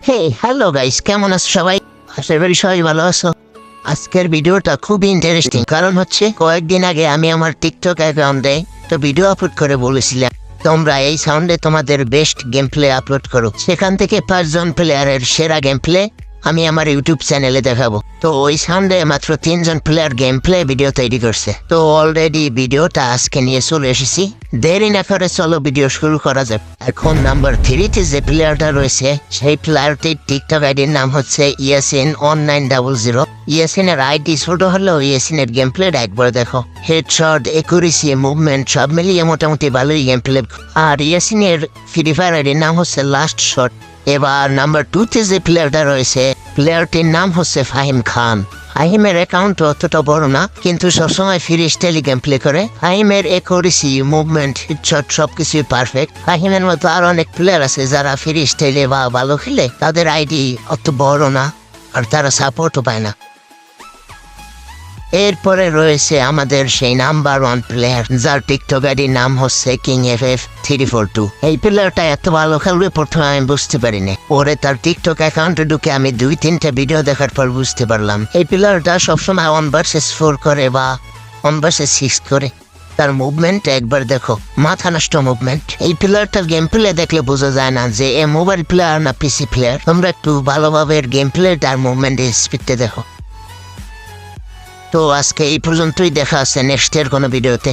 হে hello guys কেমন আছো সবাই? আশা করি সবাই ভালো আছো। আজকের ভিডিওটা খুবই ইন্টারেস্টিং কারণ হচ্ছে কয়েকদিন আগে আমি আমার টিকটক অ্যাকাউন্টে তো ভিডিও আপলোড করে বলেছিলাম। তোমরা এই সাউন্ডে তোমাদের বেস্ট গেম প্লে আপলোড করো। সেখান থেকে পাঁচজন প্লেয়ারের সেরা গেম প্লে আমি আমার ইউটিউব চ্যানেলে দেখাবো। তো ওই সাউন্ডে মাত্র তিনজন প্লেয়ার গেম প্লে ভিডিও তৈরি করছে। তো অলরেডি ভিডিওটা আজকে নিয়ে চলে এসেছি। দেরি না করে চলো ভিডিও শুরু করা যাক। এখন নাম্বার থ্রিতে যে প্লেয়ারটা রয়েছে, সেই প্লেয়ারটির টিকটক আইডির নাম হচ্ছে one nine double zero ESN এর আইডি ছোট হলেও ইএসএন এর গেম প্লেটা একবার দেখো। হেডশট একুরেসি মুভমেন্ট সব মিলিয়ে মোটামুটি ভালোই গেম প্লে আর ইএসএন এর ফ্রি ফায়ার আইডির নাম হচ্ছে লাস্ট শট এবার নাম্বার টুতে যে প্লেয়ারটা রয়েছে প্লেয়ারটির নাম হচ্ছে ফাহিম খান। ফাহিমের অ্যাকাউন্ট অতটা বড় না, কিন্তু সবসময় ফ্রি স্টাইলি গেম প্লে করে। ফাহিমের একরিসি মুভমেন্ট শট সবকিছুই পারফেক্ট ফাহিমের মতো আর অনেক প্লেয়ার আছে যারা ফ্রি স্টাইলে বা ভালো খেলে, তাদের আইডি অত বড় না, আর তারা সাপোর্টও পায় না। এরপরে রয়েছে আমাদের সেই নাম্বার ওয়ান প্লেয়ার যার টিকটক আইডির নাম হচ্ছে king F F three four two এই প্লেয়ারটা এত ভালো খেলবে, প্রথমে আমি বুঝতে পারিনি। পরে তার টিকটক অ্যাকাউন্টে ঢুকে আমি দুই তিনটা ভিডিও দেখার পর বুঝতে পারলাম। এই প্লেয়ারটা সবসময় ওয়ান ভার্সেস ফোর করে বা ওয়ান ভার্সেস সিক্স করে। তার মুভমেন্ট একবার দেখো, মাথা নষ্ট মুভমেন্ট এই প্লেয়ারটার গেম প্লে দেখলে বোঝা যায় না যে এ মোবাইল প্লেয়ার না পিসি প্লেয়ার তোমরা একটু ভালোভাবে গেম প্লে তার মুভমেন্টের স্পিডটা দেখো। তো আজকে এই পর্যন্তই দেখা আছে নেক্সটের কোনো ভিডিওতে